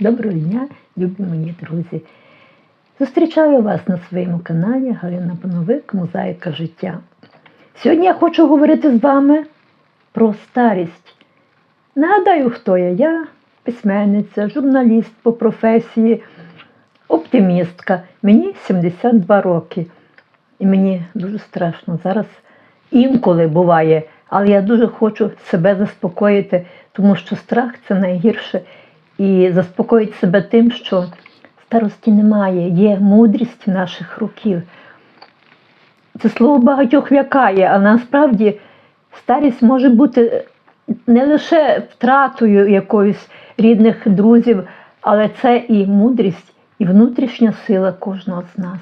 Доброго дня, любі мої друзі. Зустрічаю вас на своєму каналі Галина Пановик, Мозаїка життя. Сьогодні я хочу говорити з вами про старість. Нагадаю, хто я. Я письменниця, журналіст по професії, оптимістка. Мені 72 роки. І мені дуже страшно. Зараз інколи буває, але я дуже хочу себе заспокоїти, тому що страх це найгірше. І заспокоїти себе тим, що старості немає, є мудрість наших років. Це слово багатьох лякає, а насправді старість може бути не лише втратою якоїсь рідних друзів, але це і мудрість, і внутрішня сила кожного з нас.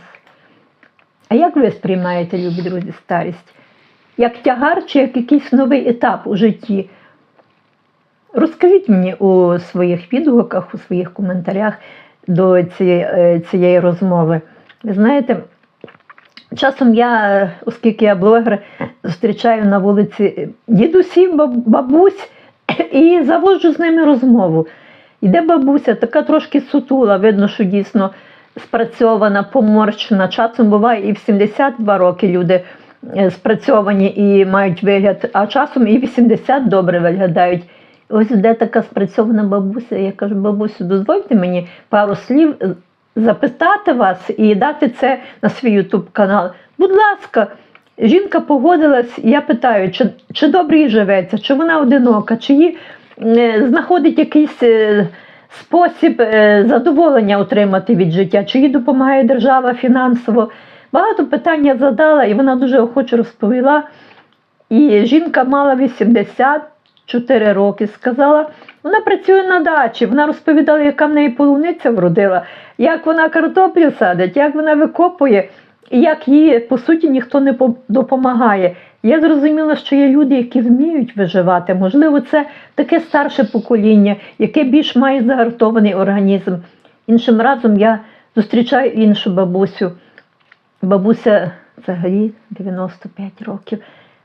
А як ви сприймаєте, любі друзі, старість? Як тягар чи як якийсь новий етап у житті? Розкажіть мені у своїх відгуках, у своїх коментарях до цієї, е, цієї розмови. Ви знаєте, часом я, оскільки я блогер, зустрічаю на вулиці дідусів, бабусь і заводжу з ними розмову. Йде бабуся, така трошки сутула, видно, що дійсно спрацьована, поморщена. Часом буває і в 72 роки люди е, спрацьовані і мають вигляд, а часом і 80 добре виглядають. Ось де така спрацьована бабуся. Я кажу, бабусю, дозвольте мені пару слів запитати вас і дати це на свій ютуб канал. Будь ласка, жінка погодилась, я питаю, чи, чи добре їй живеться, чи вона одинока, чи їй е, знаходить якийсь е, спосіб е, задоволення отримати від життя, чи їй допомагає держава фінансово. Багато питань задала, і вона дуже охоче розповіла. І жінка мала 84 роки, сказала, вона працює на дачі. Вона розповідала, яка в неї полуниця вродила, як вона картоплю садить, як вона викопує, і як їй, по суті, ніхто не допомагає. Я зрозуміла, що є люди, які вміють виживати. Можливо, це таке старше покоління, яке більш має загартований організм. Іншим разом я зустрічаю іншу бабусю. Бабуся взагалі 95 років.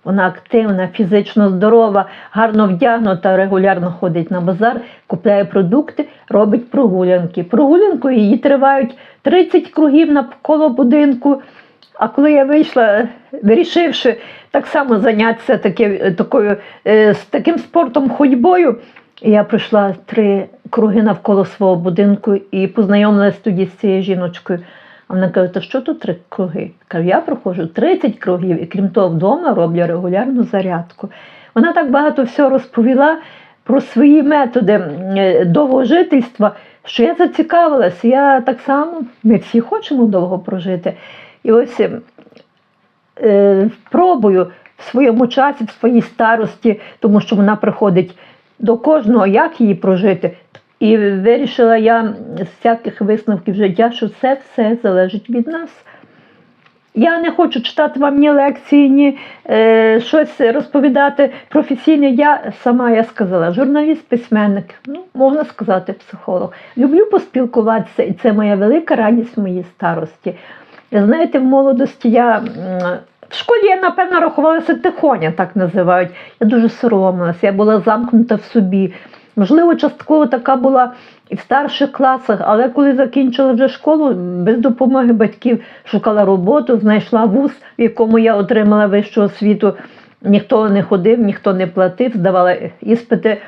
Вона активна, фізично здорова, гарно вдягнута, регулярно ходить на базар, купляє продукти, робить прогулянки. Прогулянкою її тривають 30 кругів навколо будинку. А коли я вийшла, вирішивши так само зайнятися таки, такою, е, з таким спортом ходьбою, я пройшла три круги навколо свого будинку і познайомилася тоді з цією жіночкою. А вона каже, то що тут три круги? Кажу, я проходжу 30 кругів і крім того, вдома роблю регулярну зарядку. Вона так багато всього розповіла про свої методи е, довгожительства, що я зацікавилась. Я так само, ми всі хочемо довго прожити. І ось е, пробую в своєму часі, в своїй старості, тому що вона приходить до кожного, як її прожити. І вирішила я з всяких висновків життя, що це все залежить від нас. Я не хочу читати вам ні лекції, ні е, щось розповідати професійне. Я сама я сказала, журналіст, письменник, ну можна сказати, психолог. Люблю поспілкуватися, і це моя велика радість в моїй старості. Знаєте, в молодості я в школі я, напевно, рахувалася тихоня, так називають. Я дуже соромилася, я була замкнута в собі. Можливо, частково така була і в старших класах, але коли закінчила вже школу, без допомоги батьків шукала роботу, знайшла вуз, в якому я отримала вищу освіту. Ніхто не ходив, ніхто не платив, здавала іспити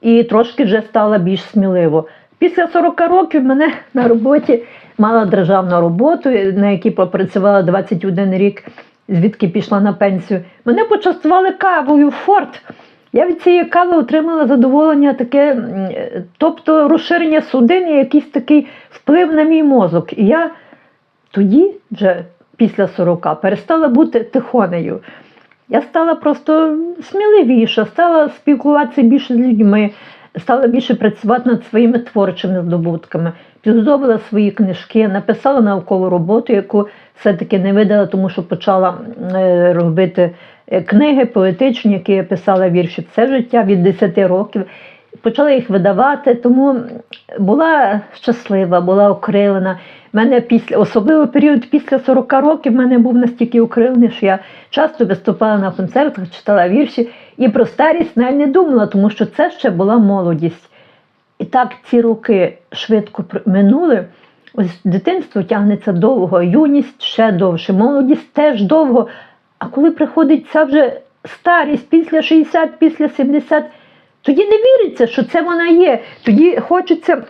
і трошки вже стала більш сміливо. Після 40 років мене на роботі мала державну роботу, на якій пропрацювала 21 рік, звідки пішла на пенсію. Мене почастували кавою в форт. Я від цієї кави отримала задоволення таке, тобто розширення судин і якийсь такий вплив на мій мозок. І я тоді, вже після 40, перестала бути тихонею. Я стала просто сміливіша, стала спілкуватися більше з людьми, стала більше працювати над своїми творчими здобутками, підготовила свої книжки, написала наукову роботу, яку все-таки не видала, тому що почала е, робити книги поетичні, які я писала вірші все життя від 10 років. Почала їх видавати, тому була щаслива, була окрилена. Мене після, особливо період після 40 років мене був настільки окрилений, що я часто виступала на концертах, читала вірші і про старість навіть не думала, тому що це ще була молодість. І так ці роки швидко минули. Ось дитинство тягнеться довго, юність ще довше, молодість теж довго. А коли приходить ця вже старість після 60, після 70, тоді не віриться, що це вона є. Тоді хочеться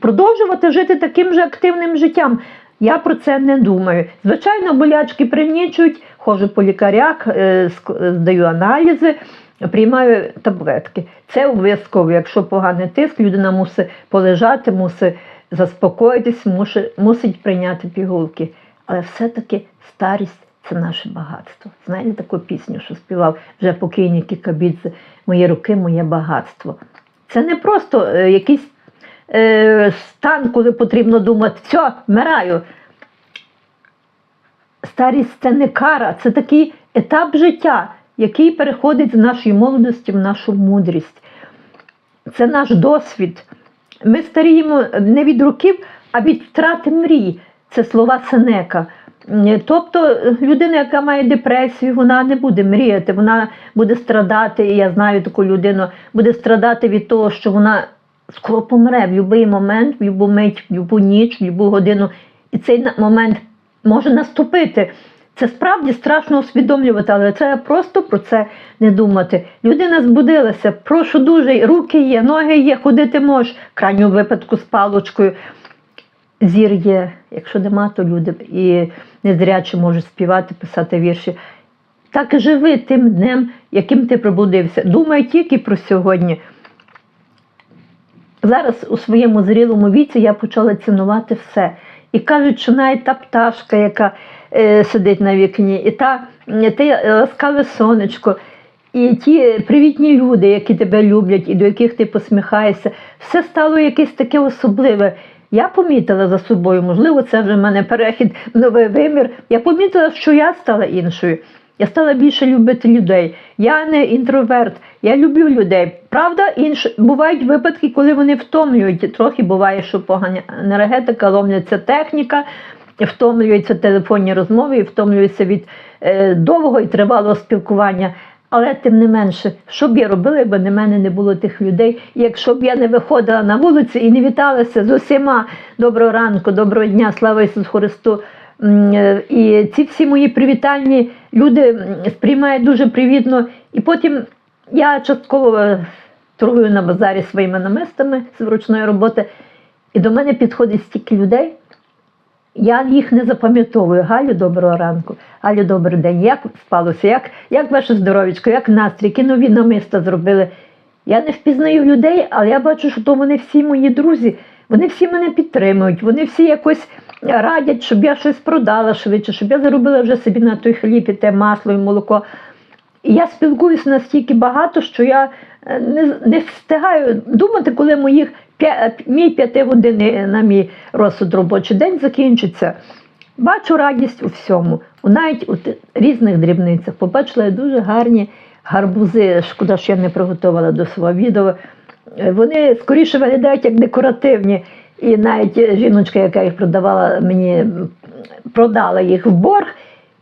продовжувати жити таким же активним життям. Я про це не думаю. Звичайно, болячки пригнічують, ходжу по лікарях, е, здаю аналізи, приймаю таблетки. Це обов'язково. Якщо поганий тиск, людина мусить полежати, мусить заспокоїтись, мусить, мусить прийняти пігулки. Але все-таки старість це наше багатство. Знаєте таку пісню, що співав вже покійний Кікабідзе Мої руки, моє багатство. Це не просто е, якийсь е, стан, коли потрібно думати, все, вмираю. Старість це не кара, це такий етап життя, який переходить з нашої молодості в нашу мудрість. Це наш досвід. Ми старіємо не від років, а від втрати мрій. Це слова Сенека. Тобто людина, яка має депресію, вона не буде мріяти, вона буде страдати, і я знаю таку людину, буде страдати від того, що вона скоро помре в будь-який момент, в будь-яку мить, в будь-яку ніч, в будь-яку годину. І цей момент може наступити. Це справді страшно усвідомлювати, але треба просто про це не думати. Людина збудилася, прошу дуже, руки є, ноги є, ходити можеш, в крайньому випадку з палочкою. Зір є, якщо нема, то люди і незрячі можуть співати, писати вірші. Так живи тим днем, яким ти пробудився. Думай тільки про сьогодні. Зараз у своєму зрілому віці я почала цінувати все. І кажуть, що навіть та пташка, яка е, сидить на вікні, і та, те ласкаве сонечко, і ті привітні люди, які тебе люблять і до яких ти посміхаєшся, все стало якесь таке особливе. Я помітила за собою, можливо, це вже в мене перехід в новий вимір. Я помітила, що я стала іншою. Я стала більше любити людей. Я не інтроверт, я люблю людей. Правда, інш... бувають випадки, коли вони втомлюють. Трохи буває, що погана енергетика, ломляться техніка, втомлюються телефонні розмови, і втомлюються від е, довгого і тривалого спілкування. Але тим не менше, що б я робила, якби на мене не було тих людей, якщо б я не виходила на вулицю і не віталася з усіма доброго ранку, доброго дня, слава Ісусу Христу. Е, І ці всі мої привітальні люди сприймають дуже привітно. І потім я частково е, торгую на базарі своїми намистами з вручної роботи, і до мене підходить стільки людей. Я їх не запам'ятовую. Галю, доброго ранку, Галю, добрий день. Як спалося? Як, як ваше здоров'ячко, як настрій, які нові намиста зробили? Я не впізнаю людей, але я бачу, що то вони всі мої друзі, вони всі мене підтримують, вони всі якось радять, щоб я щось продала швидше, щоб я заробила вже собі на той хліб і те масло і молоко. І я спілкуюся настільки багато, що я е, не, не встигаю думати, коли моїх мій п'яти години на мій розсуд робочий день закінчиться. Бачу радість у всьому, навіть у різних дрібницях. Побачила я дуже гарні гарбузи. Шкода, що я не приготувала до свого відео. Е, Вони скоріше виглядають як декоративні. І навіть жіночка, яка їх продавала, мені продала їх в борг.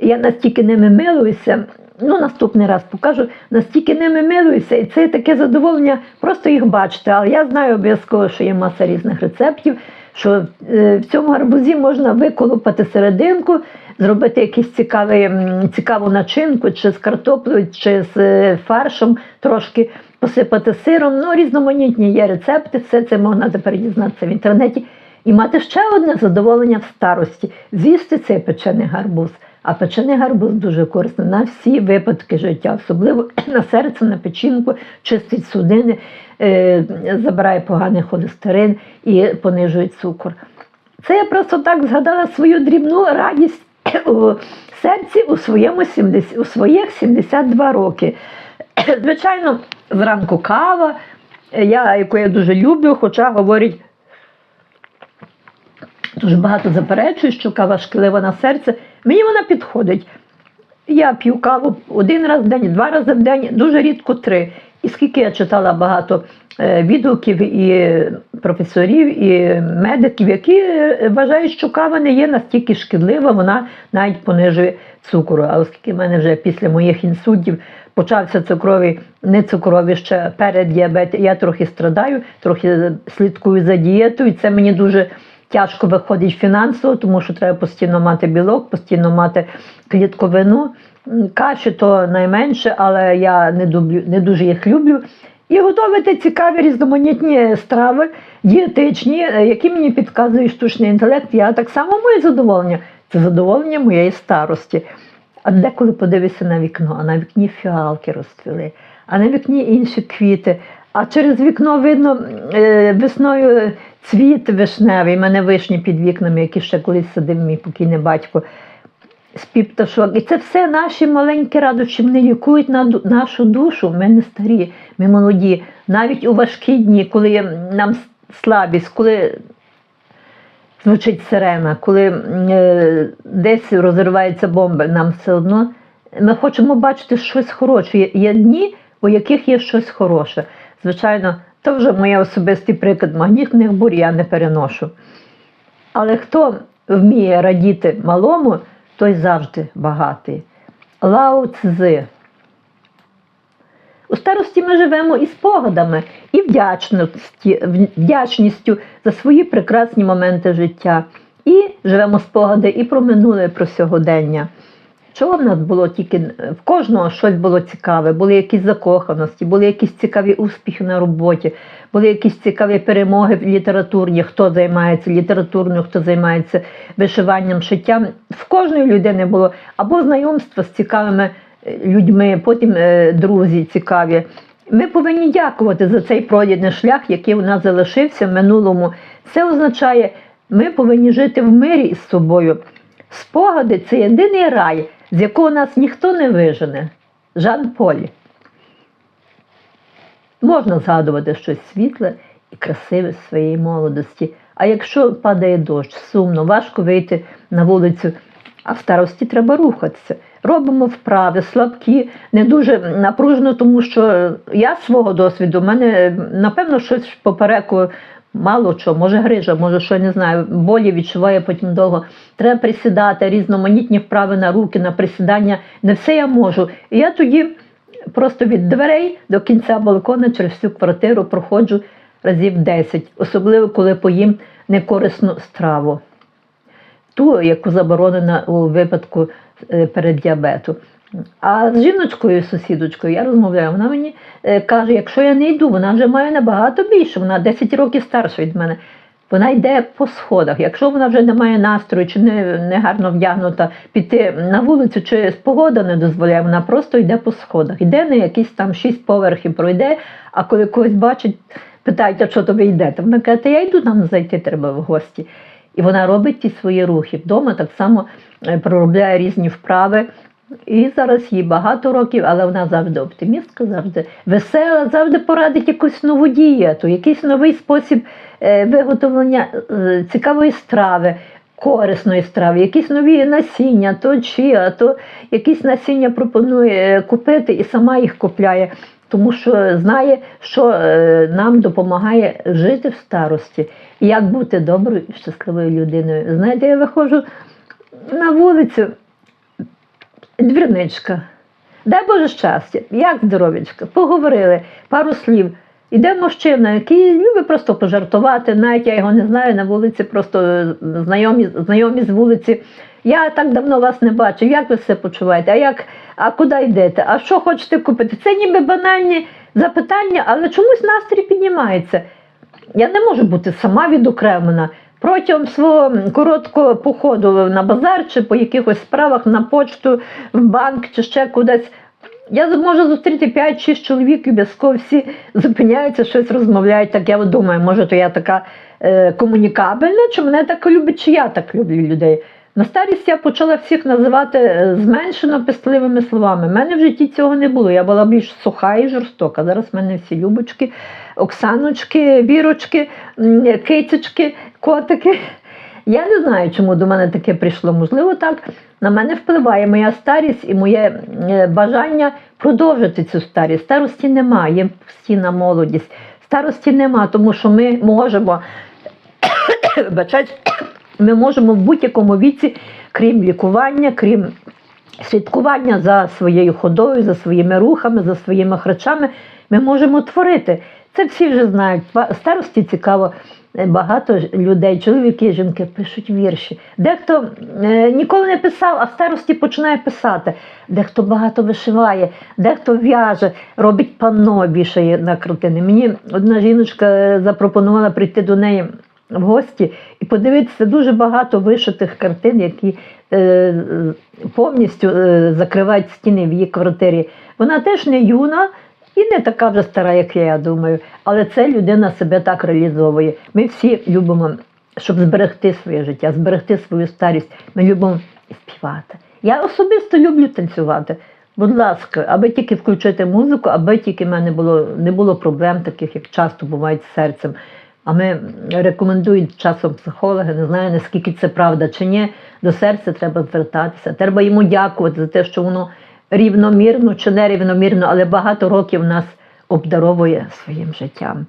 Я настільки ними милуюся. Ну, наступний раз покажу, настільки ними милуюся, і це таке задоволення просто їх бачити. Але я знаю обов'язково, що є маса різних рецептів, що е, в цьому гарбузі можна виколупати серединку, зробити якусь цікавий, цікаву начинку, чи з картоплею, чи з е, фаршем, трошки посипати сиром. Ну, різноманітні є рецепти, все це можна тепер дізнатися в інтернеті. І мати ще одне задоволення в старості з'їсти цей печений гарбуз. А печений гарбуз дуже корисний на всі випадки життя, особливо на серце, на печінку, чистить судини, е, забирає поганий холестерин і понижує цукор. Це я просто так згадала свою дрібну радість у серці у, своєму 70, у своїх 72 роки. Звичайно, зранку кава, я, яку я дуже люблю, хоча говорять, дуже багато заперечую, що кава шкідлива на серце. Мені вона підходить. Я п'ю каву один раз в день, два рази в день, дуже рідко три. І скільки я читала багато е, відгуків і професорів, і медиків, які е, вважають, що кава не є настільки шкідлива, вона навіть понижує цукру. А оскільки в мене вже після моїх інсультів почався цукровий, не цукровий ще переддіабет. Я трохи страдаю, трохи слідкую за дієтою. і Це мені дуже тяжко виходить фінансово, тому що треба постійно мати білок, постійно мати клітковину. Каші то найменше, але я не, дублю, не дуже їх люблю. І готувати цікаві різноманітні страви, дієтичні, е, які мені підказує штучний інтелект. Я так само моє задоволення. Це задоволення моєї старості. А деколи подивишся на вікно, а на вікні фіалки розцвіли, а на вікні інші квіти. А через вікно видно е, весною цвіт вишневий. У мене вишні під вікнами, які ще колись садив мій покійний батько. Спів пташок. І це все наші маленькі радощі. Вони лікують на нашу душу. Ми не старі, ми молоді. Навіть у важкі дні, коли нам слабість, коли звучить сирена, коли е, десь розривається бомба, нам все одно ми хочемо бачити щось хороше. Є дні, у яких є щось хороше. Звичайно, це вже моє особистий приклад магнітних бурь, я не переношу. Але хто вміє радіти малому, той завжди багатий. Лао Цзи. У старості ми живемо і спогадами, і вдячністю за свої прекрасні моменти життя. І живемо спогади і про минуле, і про сьогодення. Чого в нас було тільки в кожного щось було цікаве, були якісь закоханості, були якісь цікаві успіхи на роботі, були якісь цікаві перемоги в літературні, хто займається літературною, хто займається вишиванням, шиттям. В кожної людини було або знайомство з цікавими е, людьми, потім е, друзі цікаві. Ми повинні дякувати за цей пройдений шлях, який у нас залишився в минулому. Це означає, ми повинні жити в мирі із собою. Спогади це єдиний рай, з якого нас ніхто не вижене. Жан Поль. Можна згадувати щось світле і красиве з своєї молодості. А якщо падає дощ, сумно, важко вийти на вулицю, а в старості треба рухатися. Робимо вправи, слабкі, не дуже напружено, тому що я свого досвіду, в мене напевно щось попереку мало що, може грижа, може що не знаю, болі відчуваю потім довго. Треба присідати, різноманітні вправи на руки, на присідання. Не все я можу. І я тоді просто від дверей до кінця балкона через всю квартиру проходжу разів 10, особливо коли поїм некорисну страву. Ту, яку заборонена у випадку е, переддіабету. А з жіночкою, сусідочкою, я розмовляю, вона мені е, каже, якщо я не йду, вона вже має набагато більше, вона 10 років старша від мене. Вона йде по сходах. Якщо вона вже не має настрою чи не, не гарно вдягнута піти на вулицю, чи погода не дозволяє, вона просто йде по сходах. Йде на якісь там шість поверхів, пройде, а коли когось бачить, питають, а що тобі йдете? Вона каже, я йду нам зайти треба в гості. І вона робить ті свої рухи. Вдома так само е, проробляє різні вправи. І зараз їй багато років, але вона завжди оптимістка, завжди весела, завжди порадить якусь нову дієту, якийсь новий спосіб е, виготовлення е, цікавої страви, корисної страви, якісь нові насіння, то чия, то якісь насіння пропонує е, купити і сама їх купляє, тому що знає, що нам допомагає жити в старості, як бути доброю і щасливою людиною. Знаєте, я виходжу на вулицю двірничка. Дай Боже щастя, як здоров'ячка, поговорили, пару слів. Іде мужчина, який любить просто пожартувати, навіть я його не знаю на вулиці, просто знайомі, знайомі з вулиці. Я так давно вас не бачив, як ви все почуваєте? А як, а куди йдете? А що хочете купити? Це ніби банальні запитання, але чомусь настрій піднімається. Я не можу бути сама відокремлена. Протягом свого короткого походу на базар чи по якихось справах на почту, в банк чи ще кудись. Я можу зустріти 5-6 чоловік, і обов'язково всі зупиняються, щось розмовляють. Так я думаю, може, то я така е, комунікабельна, чи мене так люблять, чи я так люблю людей. На старість я почала всіх називати е, зменшено пестливими словами. У мене в житті цього не було. Я була більш суха і жорстока. Зараз в мене всі любочки, Оксаночки, вірочки, кицечки, котики. Я не знаю, чому до мене таке прийшло. Можливо, так на мене впливає моя старість і моє е, бажання продовжити цю старість. Старості немає, є постійна молодість. Старості нема, тому що ми можемо ми можемо в будь-якому віці, крім лікування, крім слідкування за своєю ходою, за своїми рухами, за своїми харчами ми можемо творити. Це всі вже знають. Старості цікаво. Багато людей, чоловіки і жінки пишуть вірші. Дехто е, ніколи не писав, а в старості починає писати. Дехто багато вишиває, дехто в'яже, робить панно, вішає на картини. Мені одна жіночка е, запропонувала прийти до неї в гості і подивитися дуже багато вишитих картин, які е, повністю е, закривають стіни в її квартирі. Вона теж не юна і не така вже стара, як я, я думаю. Але це людина себе так реалізовує. Ми всі любимо, щоб зберегти своє життя, зберегти свою старість. Ми любимо співати. Я особисто люблю танцювати. Будь ласка, аби тільки включити музику, аби тільки в мене було, не було проблем, таких як часто бувають з серцем. А ми рекомендують часом психологи, не знаю наскільки це правда чи ні. До серця треба звертатися. Треба йому дякувати за те, що воно рівномірно чи нерівномірно, але багато років нас обдаровує своїм життям.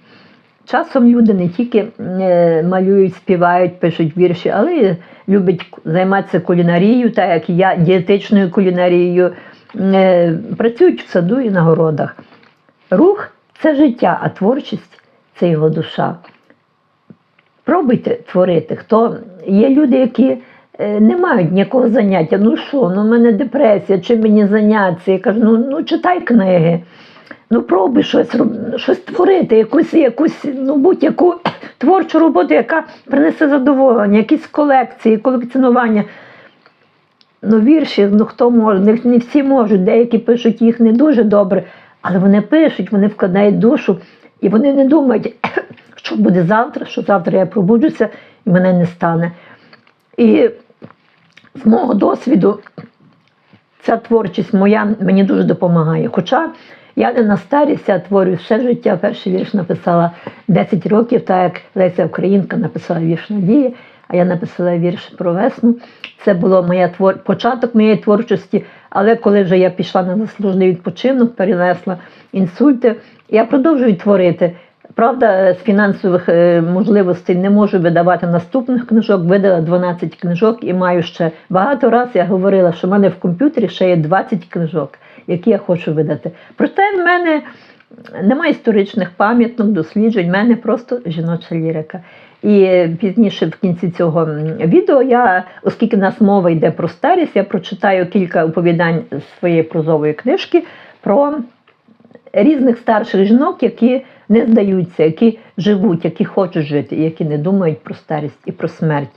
Часом люди не тільки е, малюють, співають, пишуть вірші, але й люблять займатися кулінарією, так як і я, дієтичною кулінарією, е, працюють в саду і на городах. Рух це життя, а творчість це його душа. Пробуйте творити. Хто є люди, які не мають ніякого заняття. Ну що, ну в мене депресія, чим мені заняття? Я кажу, ну, ну читай книги. Ну, пробуй щось, щось творити, якусь, якусь ну, будь-яку творчу роботу, яка принесе задоволення, якісь колекції, колекціонування. Ну, вірші, ну хто може, не, не всі можуть, деякі пишуть їх не дуже добре, але вони пишуть, вони вкладають душу, і вони не думають, що буде завтра, що завтра я пробуджуся і мене не стане. І з мого досвіду ця творчість моя мені дуже допомагає. Хоча я не на старість, я творю все життя. Перший вірш написала 10 років, так як Леся Українка написала вірш Надії, а я написала вірш про весну. Це було моя твор... початок моєї творчості. Але коли вже я пішла на заслужений відпочинок, перенесла інсульти, я продовжую творити. Правда, з фінансових е, можливостей не можу видавати наступних книжок. Видала 12 книжок і маю ще багато разів я говорила, що в мене в комп'ютері ще є 20 книжок, які я хочу видати. Проте в мене немає історичних пам'яток, досліджень, в мене просто жіноча лірика. І е, пізніше в кінці цього відео я, оскільки в нас мова йде про старість, я прочитаю кілька оповідань з своєї прозової книжки про різних старших жінок, які не здаються, які живуть, які хочуть жити, які не думають про старість і про смерть.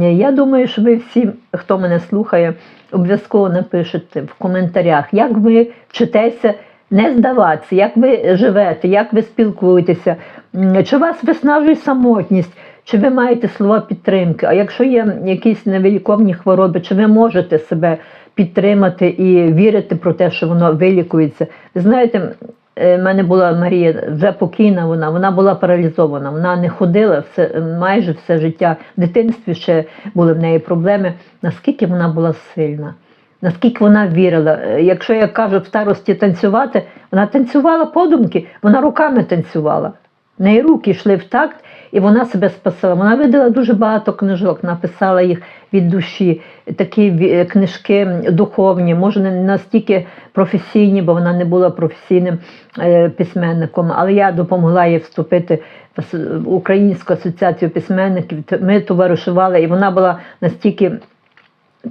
Я думаю, що ви всі, хто мене слухає, обов'язково напишете в коментарях, як ви вчитеся не здаватися, як ви живете, як ви спілкуєтеся, чи вас виснажує самотність, чи ви маєте слова підтримки. А якщо є якісь невиліковні хвороби, чи ви можете себе підтримати і вірити про те, що воно вилікується. Ви знаєте, в мене була Марія вже покійна. Вона вона була паралізована. Вона не ходила все майже все життя. В дитинстві ще були в неї проблеми. Наскільки вона була сильна, наскільки вона вірила. Е, Якщо я кажу в старості танцювати, вона танцювала подумки, вона руками танцювала. В неї руки йшли в такт, і вона себе спасала. Вона видала дуже багато книжок, написала їх від душі, такі книжки духовні, може не настільки професійні, бо вона не була професійним е, письменником. Але я допомогла їй вступити в Українську асоціацію письменників. Ми товаришували, і вона була настільки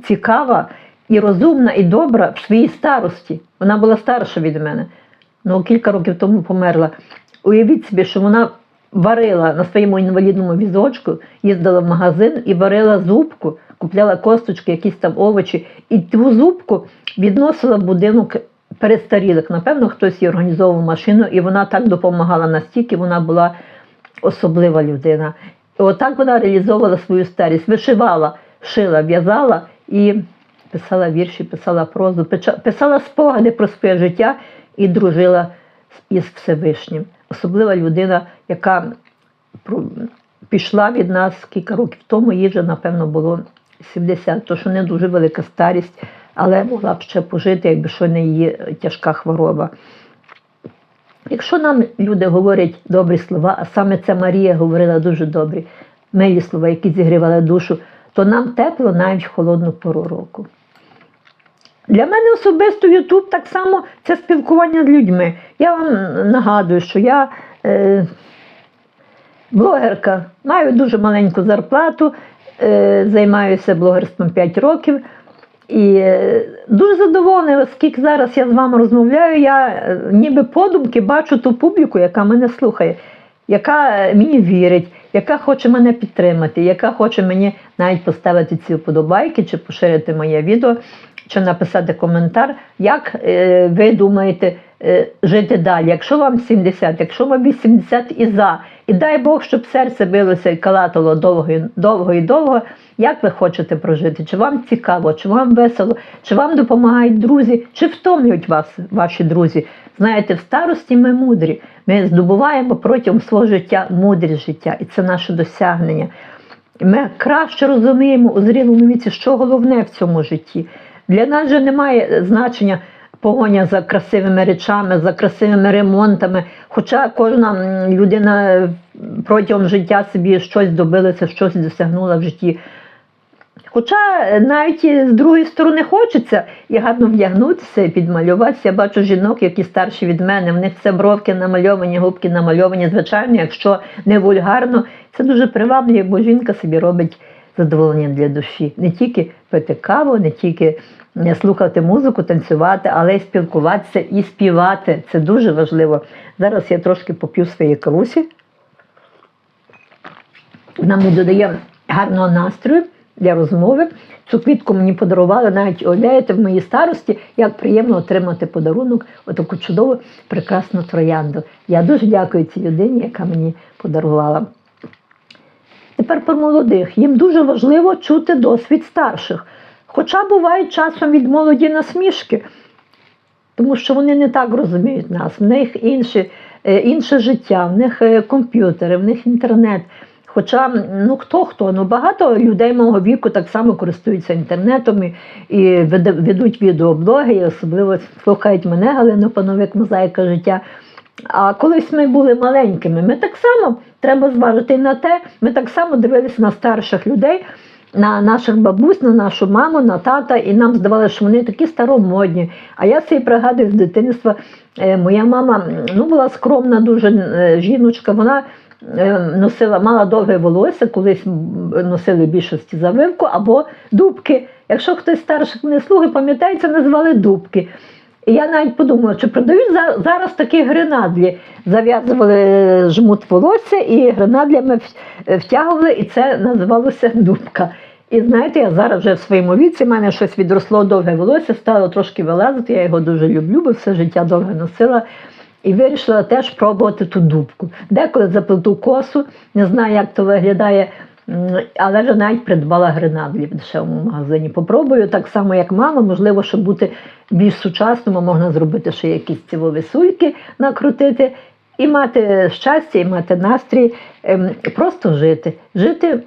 цікава і розумна, і добра в своїй старості. Вона була старша від мене. Ну, кілька років тому померла. Уявіть собі, що вона варила на своєму інвалідному візочку, їздила в магазин і варила зубку, купляла косточки, якісь там овочі, і ту зубку відносила в будинок перестарілих. Напевно, хтось їй організовував машину, і вона так допомагала настільки, вона була особлива людина. І отак вона реалізовувала свою старість, вишивала, шила, в'язала і писала вірші, писала прозу, писала спогади про своє життя і дружила із Всевишнім. Особлива людина, яка пішла від нас кілька років тому, їй вже, напевно, було 70, то що не дуже велика старість, але могла б ще пожити, якби що не її тяжка хвороба. Якщо нам люди говорять добрі слова, а саме це Марія говорила дуже добрі, милі слова, які зігрівали душу, то нам тепло навіть в холодну пору року. Для мене особисто Ютуб так само це спілкування з людьми. Я вам нагадую, що я е, блогерка, маю дуже маленьку зарплату, е, займаюся блогерством 5 років. І е, дуже задоволена, оскільки зараз я з вами розмовляю, я е, ніби подумки бачу ту публіку, яка мене слухає, яка е, мені вірить, яка хоче мене підтримати, яка хоче мені навіть поставити ці вподобайки, чи поширити моє відео, чи написати коментар, як е, ви думаєте е, жити далі. Якщо вам 70, якщо вам 80 і за, і дай Бог, щоб серце билося і калатало довго, і- довго і довго. Як ви хочете прожити? Чи вам цікаво, чи вам весело, чи вам допомагають друзі, чи втомлюють вас ваші друзі? Знаєте, в старості ми мудрі. Ми здобуваємо протягом свого життя мудрість життя, і це наше досягнення. Ми краще розуміємо у зрілому віці, що головне в цьому житті. Для нас же немає значення погоня за красивими речами, за красивими ремонтами. Хоча кожна людина протягом життя собі щось добилася, щось досягнула в житті. Хоча навіть з другої сторони хочеться і гарно вдягнутися, і підмалюватися. Я бачу жінок, які старші від мене, в них все бровки намальовані, губки намальовані. Звичайно, якщо не вульгарно, це дуже приваблює, бо жінка собі робить задоволення для душі. Не тільки пити каву, не тільки слухати музику, танцювати, але й спілкуватися і співати. Це дуже важливо. Зараз я трошки поп'ю свої кавусі. Вона мені додає гарного настрою для розмови. Цю квітку мені подарували навіть уявляєте, в моїй старості, як приємно отримати подарунок, отаку чудову, прекрасну троянду. Я дуже дякую цій людині, яка мені подарувала. Тепер про молодих. Їм дуже важливо чути досвід старших. Хоча бувають часом від молоді насмішки, тому що вони не так розуміють нас. В них інші, е, інше життя, в них е, комп'ютери, в них інтернет. Хоча ну хто хто, ну багато людей мого віку так само користуються інтернетом і, і ведуть відеоблоги, і особливо слухають мене, Галину Пановик, мозаїка життя. А колись ми були маленькими, ми так само треба зважити на те, ми так само дивилися на старших людей, на наших бабусь, на нашу маму, на тата, і нам здавалося, що вони такі старомодні. А я собі пригадую з дитинства, е, моя мама ну, була скромна дуже е, жіночка, вона е, носила, мала довге волосся, колись носили в більшості завивку або дубки. Якщо хтось старших не слуги, пам'ятається, називали дубки. Я навіть подумала, чи продають за- зараз такі гренадлі. Зав'язували е, жмут волосся і гренадлями е, втягували, і це називалося дубка. І знаєте, я зараз вже в своєму віці, в мене щось відросло довге волосся, стало трошки вилазити, я його дуже люблю, бо все життя довго носила. І вирішила теж пробувати ту дубку. Деколи заплету косу, не знаю, як то виглядає, але вже навіть придбала гренадлі в дешевому магазині. Попробую так само, як мама, можливо, щоб бути більш сучасними, можна зробити ще якісь цівові сульки, накрутити. І мати щастя, і мати настрій, ем, просто жити. Жити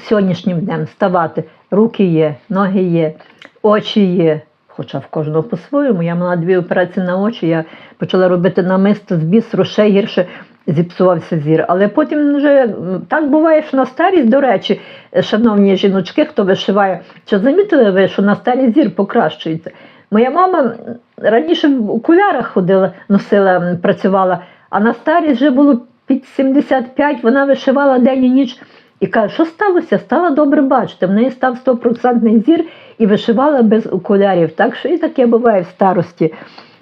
сьогоднішнім днем, вставати. Руки є, ноги є, очі є. Хоча в кожного по-своєму. Я мала дві операції на очі, я почала робити намисто з бісеру, ще гірше зіпсувався зір. Але потім вже так буває, що на старість, до речі, шановні жіночки, хто вишиває, чи замітили ви, що на старість зір покращується? Моя мама раніше в окулярах ходила, носила, працювала, а на старість вже було під 75, вона вишивала день і ніч. І каже, що сталося? Стала добре бачити. В неї став стопроцентний зір і вишивала без окулярів. Так що і таке буває в старості.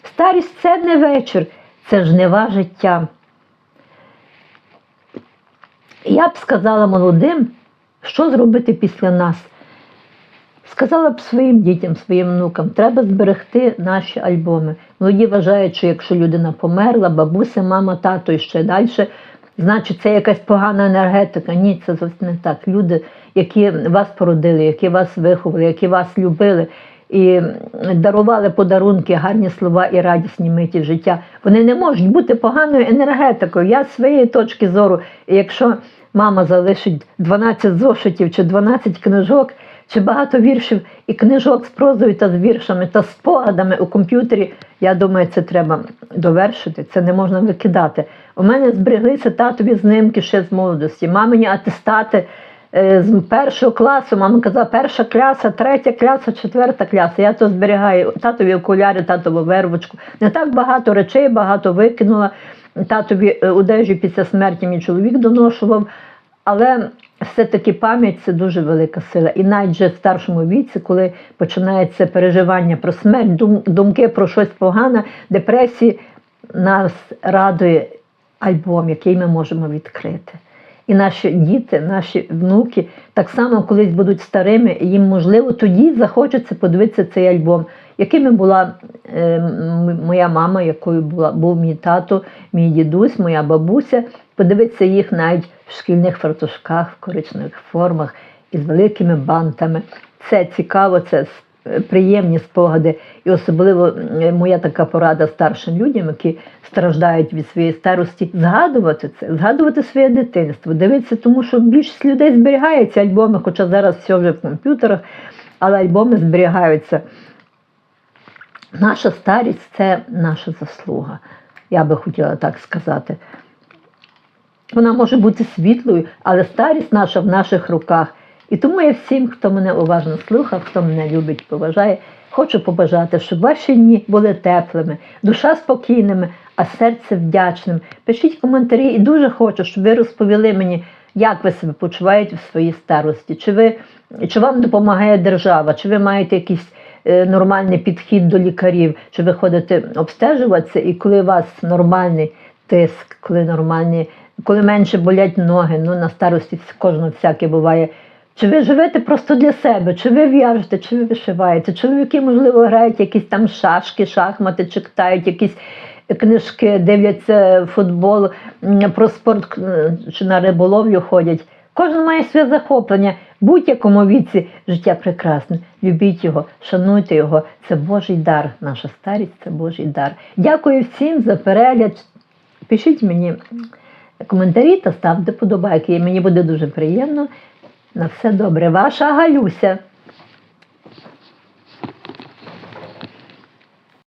Старість це не вечір, це жнива життя. Я б сказала молодим, що зробити після нас. Сказала б своїм дітям, своїм внукам, треба зберегти наші альбоми. Молоді вважають, що якщо людина померла, бабуся, мама, тато і ще далі, значить це якась погана енергетика. Ні, це зовсім не так. Люди, які вас породили, які вас виховали, які вас любили і дарували подарунки, гарні слова і радісні миті життя, вони не можуть бути поганою енергетикою. Я з своєї точки зору, якщо мама залишить 12 зошитів чи 12 книжок, чи багато віршів і книжок з прозою та з віршами та спогадами у комп'ютері. Я думаю, це треба довершити. Це не можна викидати. У мене збереглися татові знимки ще з молодості, мамині атестати з першого класу, мама казала, перша класа, третя класа, четверта класа. Я то зберігаю татові окуляри, татову вервочку. Не так багато речей, багато викинула. Татові е, одежі після смерті мій чоловік доношував. Але все-таки пам'ять це дуже велика сила. І навіть вже в старшому віці, коли починається переживання про смерть, дум- думки про щось погане, депресії, нас радує альбом, який ми можемо відкрити. І наші діти, наші внуки так само колись будуть старими, і їм можливо тоді захочеться подивитися цей альбом, якими була е, моя мама, якою була, був мій тато, мій дідусь, моя бабуся. Подивитися їх навіть в шкільних фартушках, в коричневих формах із великими бантами. Це цікаво, це приємні спогади. І особливо моя така порада старшим людям, які страждають від своєї старості, згадувати це, згадувати своє дитинство, дивитися, тому що більшість людей зберігає ці альбоми, хоча зараз все вже в комп'ютерах, але альбоми зберігаються. Наша старість це наша заслуга. Я би хотіла так сказати. Вона може бути світлою, але старість наша в наших руках. І тому я всім, хто мене уважно слухав, хто мене любить, поважає, хочу побажати, щоб ваші дні були теплими, душа спокійними, а серце вдячним. Пишіть коментарі і дуже хочу, щоб ви розповіли мені, як ви себе почуваєте в своїй старості, чи ви чи вам допомагає держава, чи ви маєте якийсь е, нормальний підхід до лікарів, чи ви ходите обстежуватися, і коли у вас нормальний тиск, коли нормальні, коли менше болять ноги, ну на старості кожного всяке буває. Чи ви живете просто для себе, чи ви в'яжете, чи ви вишиваєте? Чоловіки, можливо, грають якісь там шашки, шахмати, чи читають якісь книжки, дивляться футбол, про спорт е, чи на риболовлю ходять. Кожен має своє захоплення. Будь-якому віці життя прекрасне. Любіть його, шануйте його. Це Божий дар. Наша старість це Божий дар. Дякую всім за перегляд. Пишіть мені коментарі та ставте подобайки. Мені буде дуже приємно. На все добре. Ваша Галюся.